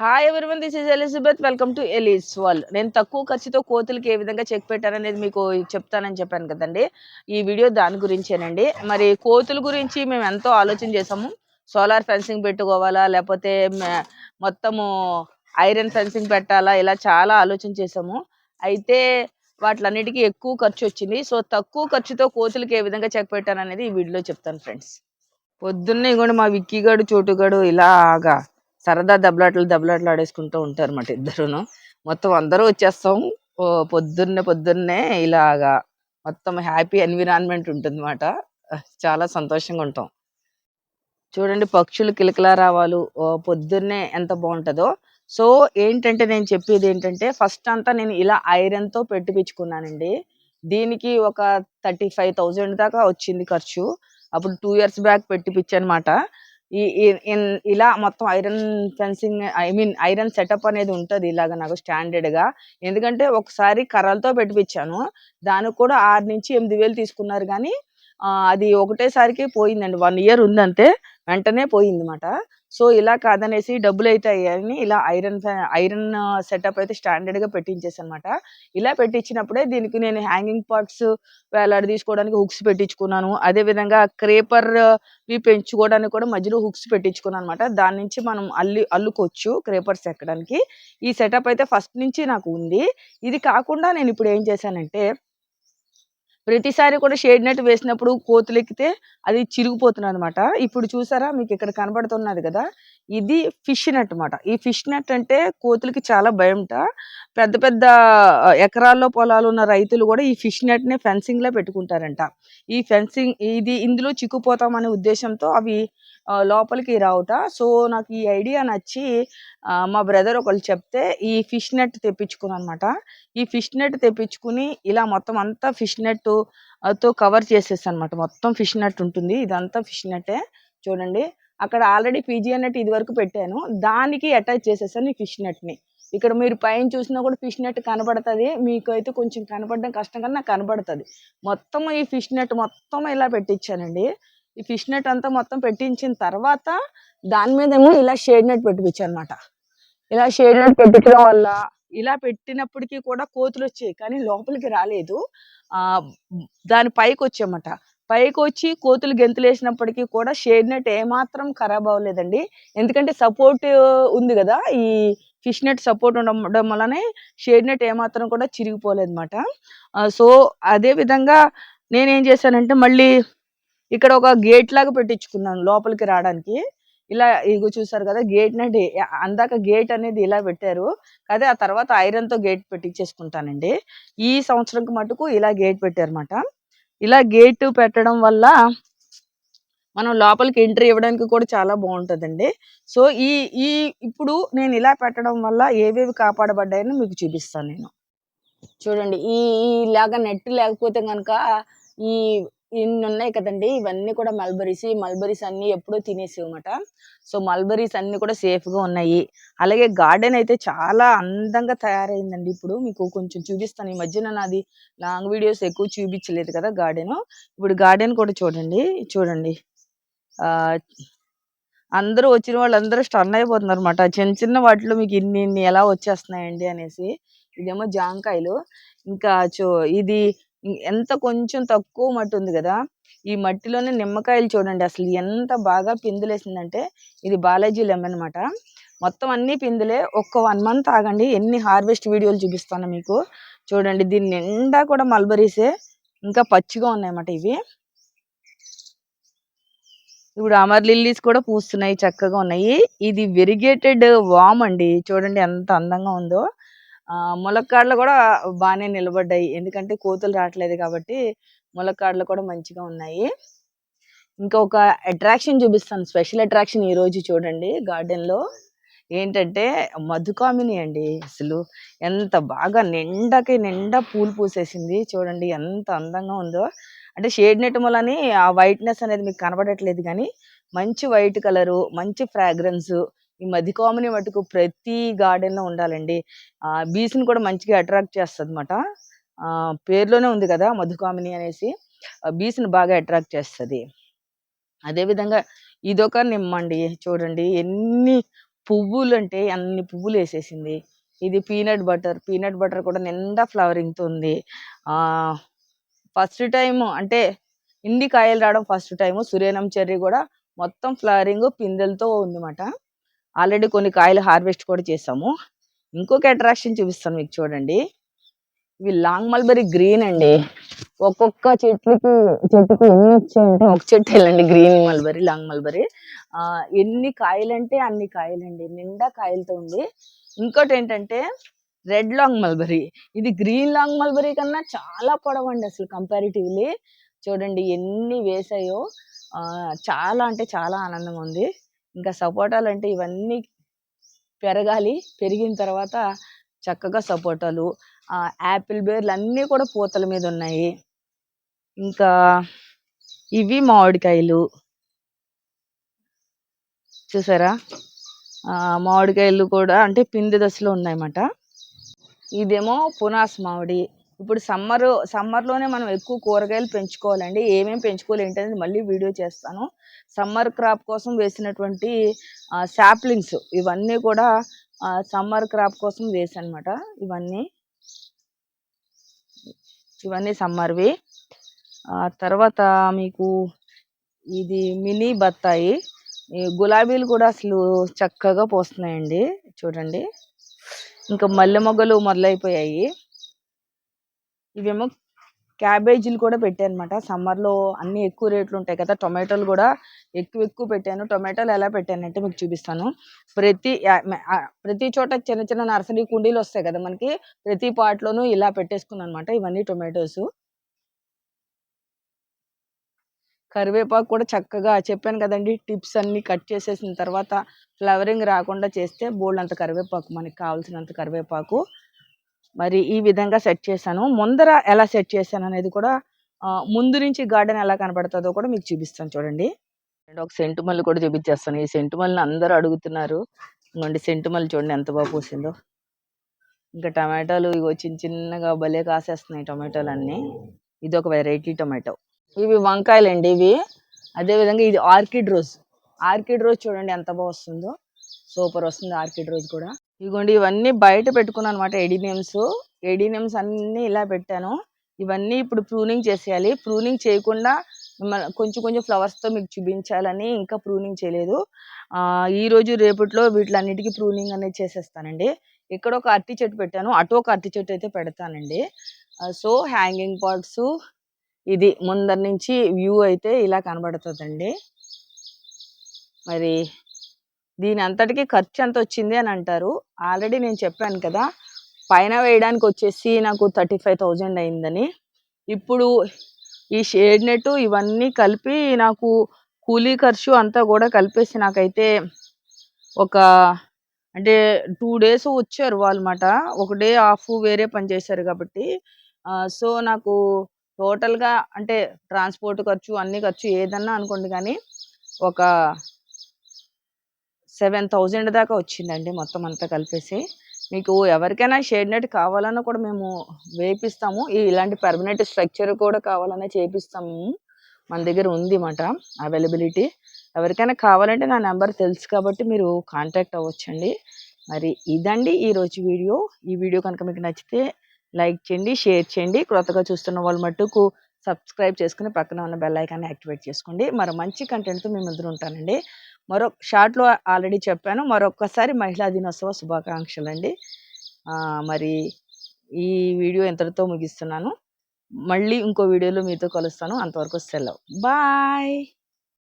Hi everyone this is Elizabeth welcome to Eli's world నేను తక్కువ ఖర్చుతో కోతులకి ఏ విధంగా చెక్ పెట్టాననేది మీకు చెప్తానని చెప్పాను కదండి. ఈ వీడియో దాని గురించేనండి. మరి కోతుల గురించి మేము ఎంతో ఆలోచన చేసాము సోలార్ ఫెన్సింగ్ పెట్టుకోవాలా లేకపోతే మొత్తము ఐరన్ ఫెన్సింగ్ పెట్టాలా ఇలా చాలా ఆలోచన చేసాము అయితే వాటిలన్నిటికీ ఎక్కువ ఖర్చు వచ్చింది. సో తక్కువ ఖర్చుతో కోతులకి ఏ విధంగా చెక్ పెట్టాననేది ఈ వీడియోలో చెప్తాను ఫ్రెండ్స్ పొద్దున్నే కూడా మా విక్కీగాడు చోటుగాడు ఇలాగా సరదా దెబ్బలాటలు దెబ్బలాటలు ఆడేసుకుంటూ ఉంటారు అన్నమాట ఇద్దరును. మొత్తం అందరూ వచ్చేస్తాం. ఓ పొద్దున్నే పొద్దున్నే ఇలాగా మొత్తం హ్యాపీ ఎన్విరాన్మెంట్ ఉంటుందన్నమాట. చాలా సంతోషంగా ఉంటాం. చూడండి పక్షులు కిలకిలా రావాలు. ఓ పొద్దున్నే ఎంత బాగుంటుందో. సో ఏంటంటే నేను చెప్పేది ఏంటంటే ఫస్ట్ అంతా నేను ఇలా ఐరన్తో పెట్టిపించుకున్నానండి దీనికి ఒక థర్టీ ఫైవ్ థౌజండ్ దాకా వచ్చింది ఖర్చు. అప్పుడు టూ ఇయర్స్ బ్యాక్ పెట్టిపించానమాట ఈ ఇలా మొత్తం iron fencing I mean iron setup అనేది ఉంటుంది ఇలాగ నాకు స్టాండర్డ్గా ఎందుకంటే ఒకసారి కర్రలతో పెట్టిపించాను దానికి కూడా ఆరు నుంచి ఎనిమిది వేలు తీసుకున్నారు కానీ అది ఒకటేసారికి పోయిందండి. వన్ ఇయర్ ఉందంటే వెంటనే పోయిందన్నమాట. సో ఇలా కాదనేసి డబ్బులు అయితే అయ్యాయని ఇలా ఐరన్ ఐరన్ సెటప్ అయితే స్టాండర్డ్గా అనమాట ఇలా పెట్టించినప్పుడే దీనికి నేను హ్యాంగింగ్ పార్ట్స్ వేలాడి తీసుకోవడానికి హుక్స్ పెట్టించుకున్నాను. అదే విధంగా పెంచుకోవడానికి కూడా మధ్యలో హుక్స్ పెట్టించుకున్నాను అనమాట దాని నుంచి మనం అల్లి అల్లుకోవచ్చు క్రేపర్స్ ఎక్కడానికి. ఈ సెటప్ అయితే ఫస్ట్ నుంచి నాకు ఉంది. ఇది కాకుండా నేను ఇప్పుడు ఏం చేశానంటే ప్రతిసారి కూడా షేడ్ నెట్ వేసినప్పుడు కోతులు ఎక్కితే అది చిరిగిపోతుంది అనమాట ఇప్పుడు చూసారా? మీకు ఇక్కడ కనబడుతున్నది కదా? ఇది ఫిష్ నెట్ అన్నమాట. ఈ ఫిష్ నెట్ అంటే కోతులకి చాలా భయంట. పెద్ద పెద్ద ఎకరాల్లో పొలాలు ఉన్న రైతులు కూడా ఈ ఫిష్ నెట్ని ఫెన్సింగ్లో పెట్టుకుంటారంట. ఈ ఫెన్సింగ్ ఇది ఇందులో చిక్కుపోతాం అనే ఉద్దేశంతో అవి లోపలికి రావుట. సో నాకు ఈ ఐడియా నచ్చి మా బ్రదర్ ఒకళ్ళు చెప్తే ఈ ఫిష్ నెట్ తెప్పించుకున్నాను అనమాట ఈ ఫిష్ నెట్ తెప్పించుకుని ఇలా మొత్తం అంతా ఫిష్ నెట్తో కవర్ చేసేసి అనమాట మొత్తం ఫిష్ నెట్ ఉంటుంది. ఇదంతా ఫిష్ నెట్టే చూడండి. అక్కడ ఆల్రెడీ పీజీ నెట్ ఇది వరకు పెట్టాను. దానికి అటాచ్ చేసేసాను ఈ ఫిష్ నెట్ని. ఇక్కడ మీరు పైన చూసినా కూడా ఫిష్ నెట్ కనబడుతుంది. మీకు అయితే కొంచెం కనపడడం కష్టం కానీ నాకు కనబడుతుంది. మొత్తం ఈ ఫిష్ నెట్ మొత్తం ఇలా పెట్టించానండి. ఈ ఫిష్ నెట్ అంతా మొత్తం పెట్టించిన తర్వాత దాని మీద ఏమో ఇలా షేడ్ నెట్ పెట్టించనమాట అనమాట ఇలా షేడ్ నెట్ పెట్టించడం వల్ల ఇలా పెట్టినప్పటికీ కూడా కోతులు వచ్చాయి కానీ లోపలికి రాలేదు. దాని పైకి వచ్చాయన్నమాట. పైకి వచ్చి కోతులు గెంతులేసినప్పటికీ కూడా షేడ్ నెట్ ఏమాత్రం ఖరాబ్ అవ్వలేదండి. ఎందుకంటే సపోర్ట్ ఉంది కదా ఈ ఫిష్ నెట్ సపోర్ట్ ఉండడం వల్లనే షేడ్ నెట్ ఏమాత్రం కూడా చిరిగిపోలేదు అనమాట సో అదే విధంగా నేనేం చేశానంటే మళ్ళీ ఇక్కడ ఒక గేట్ లాగా పెట్టించుకున్నాను లోపలికి రావడానికి. ఇలా ఇగో చూసారు కదా గేట్ నండి అందాక గేట్ అనేది ఇలా పెట్టారు. అదే ఆ తర్వాత ఐరన్తో గేట్ పెట్టించేసుకుంటానండి. ఈ సంవత్సరంకి మటుకు ఇలా గేట్ పెట్టారన్నమాట. ఇలా గేట్ పెట్టడం వల్ల మనం లోపలికి ఎంట్రీ ఇవ్వడానికి కూడా చాలా బాగుంటుందండి. సో ఈ ఈ ఇప్పుడు నేను ఇలా పెట్టడం వల్ల ఏవేవి కాపాడబడ్డాయని మీకు చూపిస్తాను నేను. చూడండి ఈ ఈ నెట్ లేకపోతే కనుక ఈ ఇన్ని ఉన్నాయి కదండి. ఇవన్నీ కూడా మల్బరీస్ ఈ మల్బరీస్ అన్ని ఎప్పుడూ తినేసేవి అనమాట సో మల్బరీస్ అన్ని కూడా సేఫ్గా ఉన్నాయి. అలాగే గార్డెన్ అయితే చాలా అందంగా తయారైందండి ఇప్పుడు. మీకు కొంచెం చూపిస్తాను. ఈ మధ్యన నాది లాంగ్ వీడియోస్ ఎక్కువ చూపించలేదు కదా గార్డెన్ ఇప్పుడు గార్డెన్ కూడా చూడండి. చూడండి. అందరూ వచ్చిన వాళ్ళందరూ స్టన్ అయిపోతున్నారు అనమాట చిన్న చిన్న వాటిలో మీకు ఇన్ని ఇన్ని ఎలా వచ్చేస్తున్నాయండి అనేసి. ఇదేమో జాంకాయలు. ఇంకా చూ ఇది ఎంత కొంచెం తక్కువ మట్టి ఉంది కదా ఈ మట్టిలోనే నిమ్మకాయలు చూడండి. అసలు ఎంత బాగా పిందులేసిందంటే ఇది బాలాజీ లెమన్ అన్నమాట. మొత్తం అన్ని పిందులే. ఒక్క వన్ మంత్ ఆగండి. ఎన్ని హార్వెస్ట్ వీడియోలు చూపిస్తాను మీకు. చూడండి దీని నిండా కూడా మల్బరీసే. ఇంకా పచ్చిగా ఉన్నాయన్నమాట ఇవి. ఇప్పుడు అమర్ లిల్లీస్ కూడా పూస్తున్నాయి చక్కగా ఉన్నాయి. ఇది వెరిగేటెడ్ వామ్ అండి. చూడండి ఎంత అందంగా ఉందో. ములక్కాడలు కూడా బాగానే నిలబడ్డాయి. ఎందుకంటే కోతులు రావట్లేదు కాబట్టి ములక్కాడలు కూడా మంచిగా ఉన్నాయి. ఇంకా ఒక అట్రాక్షన్ చూపిస్తాను. స్పెషల్ అట్రాక్షన్ ఈరోజు చూడండి గార్డెన్లో ఏంటంటే మధుకామిని అండి అసలు. ఎంత బాగా నిండాకి నిండా పూలు పూసేసింది. చూడండి ఎంత అందంగా ఉందో. అంటే షేడ్ నెట్ వలని ఆ వైట్నెస్ అనేది మీకు కనబడట్లేదు కానీ మంచి వైట్ కలరు మంచి ఫ్రాగ్రెన్స్ ఈ మధుకామిని మటుకు ప్రతి గార్డెన్లో ఉండాలండి. ఆ కూడా మంచిగా అట్రాక్ట్ చేస్తుంది అనమాట పేర్లోనే పేరులోనే ఉంది కదా మధుకామిని అనేసి. బీచ్ని బాగా అట్రాక్ట్ చేస్తుంది. అదేవిధంగా ఇదొక నిమ్మ అండి. చూడండి ఎన్ని పువ్వులు అంటే అన్ని పువ్వులు వేసేసింది. ఇది పీనట్ బటర్. పీనట్ బటర్ కూడా నిండా ఫ్లవరింగ్తో ఉంది. ఫస్ట్ టైం అంటే ఇండి కాయలు రావడం ఫస్ట్ టైము. సూర్యనం చెర్రీ కూడా మొత్తం ఫ్లవరింగ్ పిందెలతో ఉందన్నమాట. ఆల్రెడీ కొన్ని కాయలు హార్వెస్ట్ కూడా చేసాము. ఇంకొక అట్రాక్షన్ చూపిస్తాను మీకు చూడండి. ఇవి లాంగ్ మల్బరీ గ్రీన్ అండి. ఒక్కొక్క చెట్లకి చెట్టుకి ఎన్ని వచ్చాయంటే ఒక చెట్టు వెళ్ళండి గ్రీన్ మల్బరీ లాంగ్ మల్బరీ. ఎన్ని కాయలంటే అన్ని కాయలండి. నిండా కాయలతో ఉంది. ఇంకోటి ఏంటంటే రెడ్ లాంగ్ మల్బరీ. ఇది గ్రీన్ లాంగ్ మల్బరీ కన్నా చాలా పొడవండి అసలు కంపారిటివ్లీ చూడండి ఎన్ని వేసాయో. చాలా అంటే చాలా ఆనందంగా ఉంది. ఇంకా సపోటాలు అంటే ఇవన్నీ పెరగాలి. పెరిగిన తర్వాత చక్కగా సపోటాలు యాపిల్ బేర్లు అన్నీ కూడా పూతల మీద ఉన్నాయి. ఇంకా ఇవి మామిడికాయలు. చూసారా? మామిడికాయలు కూడా అంటే పిండి దశలో ఉన్నాయన్నమాట. ఇదేమో పునాస్ మామిడి. ఇప్పుడు సమ్మర్ సమ్మర్లోనే మనం ఎక్కువ కూరగాయలు పెంచుకోవాలండి. ఏమేమి పెంచుకోవాలి ఏంటనేది మళ్ళీ వీడియో చేస్తాను. సమ్మర్ క్రాప్ కోసం వేసినటువంటి శాప్లింగ్స్ ఇవన్నీ కూడా సమ్మర్ క్రాప్ కోసం వేసానమాట ఇవన్నీ. ఇవన్నీ సమ్మర్వి. తర్వాత మీకు ఇది మినీ బత్తాయి. గులాబీలు కూడా అసలు చక్కగా పోస్తున్నాయండి. చూడండి. ఇంకా మల్లె మొగ్గలు మొదలైపోయాయి. ఇవేమో క్యాబేజీలు కూడా పెట్టానమాట సమ్మర్లో అన్ని ఎక్కువ రేట్లు ఉంటాయి కదా టొమాటోలు కూడా ఎక్కువ ఎక్కువ పెట్టాను. టొమాటోలు ఎలా పెట్టానంటే మీకు చూపిస్తాను. ప్రతి ప్రతి చోట చిన్న చిన్న నర్సరీ కుండీలు వస్తాయి కదా మనకి ప్రతి పాట్లోనూ ఇలా పెట్టేసుకున్నాను అనమాట ఇవన్నీ టొమాటోస్. కరివేపాకు కూడా చక్కగా చెప్పాను కదండి టిప్స్ అన్ని కట్ చేసేసిన తర్వాత ఫ్లవరింగ్ రాకుండా చేస్తే బోల్డ్ అంత కరివేపాకు మనకి కావాల్సినంత కరివేపాకు. మరి ఈ విధంగా సెట్ చేశాను. ముందర ఎలా సెట్ చేశాను అనేది కూడా ముందు నుంచి గార్డెన్ ఎలా కనపడుతుందో కూడా మీకు చూపిస్తాను చూడండి. ఒక సెంటు మల్లి కూడా చూపించేస్తాను. ఈ సెంటు మల్లిని అందరూ అడుగుతున్నారు. ఇంకోండి సెంటు మల్లి చూడండి ఎంత బాగా పూసిందో. ఇంకా టమాటాలు ఇగో చిన్న చిన్నగా భలే కాసేస్తున్నాయి టమాటాలు అన్నీ ఇది ఒక వెరైటీ టమాటో. ఇవి వంకాయలు అండి ఇవి. అదేవిధంగా ఇది ఆర్కిడ్ రోజ్. ఆర్కిడ్ రోజ్ చూడండి ఎంత బాగా వస్తుందో. సూపర్ వస్తుంది ఆర్కిడ్ రోజ్ కూడా. ఇదిగోండి ఇవన్నీ బయట పెట్టుకున్నాను అనమాట ఎడినియమ్స్ ఎడినియమ్స్ అన్నీ ఇలా పెట్టాను. ఇవన్నీ ఇప్పుడు ప్రూనింగ్ చేసేయాలి. ప్రూనింగ్ చేయకుండా కొంచెం కొంచెం ఫ్లవర్స్తో మీకు చూపించాలని ఇంకా ప్రూనింగ్ చేయలేదు. ఈ రోజు రేపట్లో వీటిలన్నిటికీ ప్రూనింగ్ అనేది చేసేస్తానండి. ఇక్కడ ఒక అరటి చెట్టు పెట్టాను. అటు ఒక అరటి చెట్టు అయితే పెడతానండి. సో హ్యాంగింగ్ పాట్స్ ఇది ముందర నుంచి వ్యూ అయితే ఇలా కనబడుతుందండి. మరి దీని అంతటికి ఖర్చు ఎంత వచ్చింది అని అంటారు. ఆల్రెడీ నేను చెప్పాను కదా పైన వేయడానికి వచ్చేసి నాకు థర్టీ ఫైవ్ థౌజండ్ అయిందని. ఇప్పుడు ఈ షేడ్ నెట్ ఇవన్నీ కలిపి నాకు కూలీ ఖర్చు అంతా కూడా కలిపేసి నాకైతే ఒక అంటే టూ డేస్ వచ్చారు వాళ్ళమాట. ఒక డే ఆఫ్ వేరే పని చేశారు కాబట్టి. సో నాకు టోటల్గా అంటే ట్రాన్స్పోర్ట్ ఖర్చు అన్ని ఖర్చు ఏదన్నా అనుకోండి కానీ ఒక సెవెన్ థౌజండ్ దాకా వచ్చిందండి మొత్తం అంతా కలిపేసి. మీకు ఎవరికైనా షేడ్ నెట్ కావాలన్నా కూడా మేము వేపిస్తాము. ఇలాంటి పర్మనెంట్ స్ట్రక్చర్ కూడా కావాలన్నా చేపిస్తాము. మన దగ్గర ఉంది మాట అవైలబిలిటీ ఎవరికైనా కావాలంటే నా నెంబర్ తెలుసు కాబట్టి మీరు కాంటాక్ట్ అవ్వచ్చండి. మరి ఇదండి ఈరోజు వీడియో. ఈ వీడియో కనుక మీకు నచ్చితే లైక్ చేయండి షేర్ చేయండి. క్రొత్తగా చూస్తున్న వాళ్ళు మట్టుకు సబ్స్క్రైబ్ చేసుకుని పక్కన ఉన్న బెల్ ఐకాన్ని యాక్టివేట్ చేసుకోండి. మరో మంచి కంటెంట్తో మేము ఎదురు ఉంటానండి. మరో షార్ట్లో ఆల్రెడీ చెప్పాను మరొకసారి మహిళా దినోత్సవ శుభాకాంక్షలు అండి మరి ఈ వీడియో ఇంతటితో ముగిస్తున్నాను. మళ్ళీ ఇంకో వీడియోలో మీతో కలుస్తాను. అంతవరకు సెలవు. బాయ్!